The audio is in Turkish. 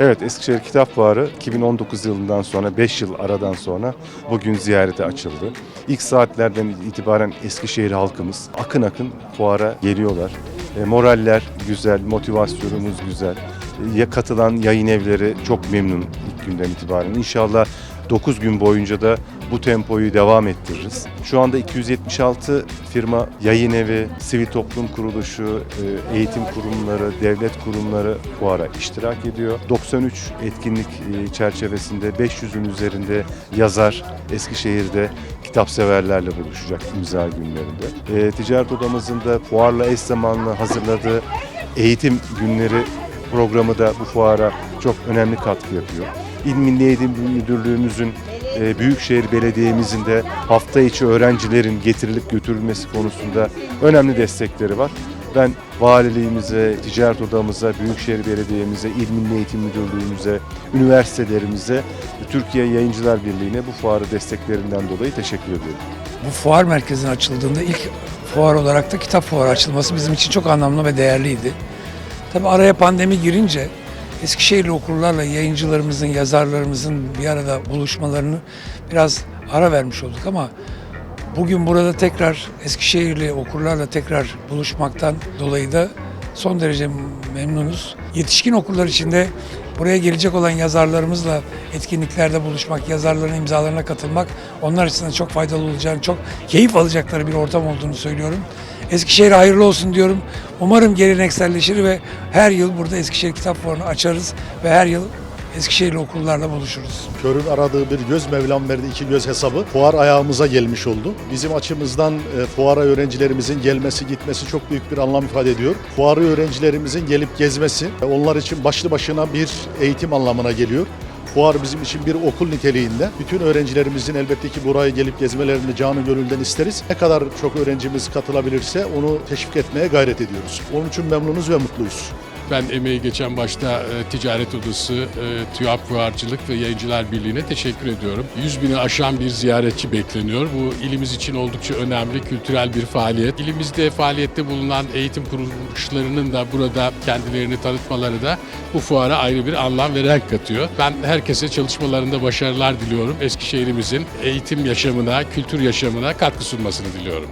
Evet Eskişehir Kitap Fuarı 2019 yılından sonra 5 yıl aradan sonra bugün ziyarete açıldı. İlk saatlerden itibaren Eskişehir halkımız akın akın fuara geliyorlar. E, moraller güzel, motivasyonumuz güzel. E, katılan yayın evleri çok memnun ilk günden itibaren. İnşallah 9 gün boyunca da bu tempoyu devam ettiririz. Şu anda 276 firma, yayın evi, sivil toplum kuruluşu, e, eğitim kurumları, devlet kurumları fuara iştirak ediyor. 93 etkinlik e, çerçevesinde 500'ün üzerinde yazar Eskişehir'de kitap severlerle buluşacak imza günlerinde. E, Ticaret odamızın da fuarla eş zamanlı hazırladığı eğitim günleri programı da bu fuara çok önemli katkı yapıyor. İl Milli Eğitim Müdürlüğümüzün e, Büyükşehir Belediye'mizin de hafta içi öğrencilerin getirilip götürülmesi konusunda önemli destekleri var. Ben valiliğimize, ticaret odamıza, Büyükşehir Belediye'mize, İl Milli Eğitim Müdürlüğümüze, üniversitelerimize, Türkiye Yayıncılar Birliği'ne bu fuarı desteklerinden dolayı teşekkür ediyorum. Bu fuar merkezinin açıldığında ilk fuar olarak da kitap fuarı açılması bizim için çok anlamlı ve değerliydi. Tabi araya pandemi girince Eskişehirli okurlarla yayıncılarımızın, yazarlarımızın bir arada buluşmalarını biraz ara vermiş olduk ama bugün burada tekrar Eskişehirli okurlarla tekrar buluşmaktan dolayı da son derece memnunuz. Yetişkin okurlar için de buraya gelecek olan yazarlarımızla etkinliklerde buluşmak, yazarların imzalarına katılmak onlar açısından çok faydalı olacağını, çok keyif alacakları bir ortam olduğunu söylüyorum. Eskişehir'e hayırlı olsun diyorum. Umarım gelenekselleşir ve her yıl burada Eskişehir Kitap Fuarı'nı açarız ve her yıl Eskişehirli okullarla buluşuruz. Körün aradığı bir göz Mevlam verdi iki göz hesabı. Fuar ayağımıza gelmiş oldu. Bizim açımızdan e, fuara öğrencilerimizin gelmesi gitmesi çok büyük bir anlam ifade ediyor. Fuarı öğrencilerimizin gelip gezmesi e, onlar için başlı başına bir eğitim anlamına geliyor. Fuar bizim için bir okul niteliğinde. Bütün öğrencilerimizin elbette ki buraya gelip gezmelerini canı gönülden isteriz. Ne kadar çok öğrencimiz katılabilirse onu teşvik etmeye gayret ediyoruz. Onun için memnunuz ve mutluyuz. Ben emeği geçen başta e, Ticaret Odası, e, TÜYAP Fuarcılık ve Yayıncılar Birliği'ne teşekkür ediyorum. 100 bini aşan bir ziyaretçi bekleniyor. Bu ilimiz için oldukça önemli kültürel bir faaliyet. İlimizde faaliyette bulunan eğitim kuruluşlarının da burada kendilerini tanıtmaları da bu fuara ayrı bir anlam ve renk katıyor. Ben herkese çalışmalarında başarılar diliyorum. Eskişehir'imizin eğitim yaşamına, kültür yaşamına katkı sunmasını diliyorum.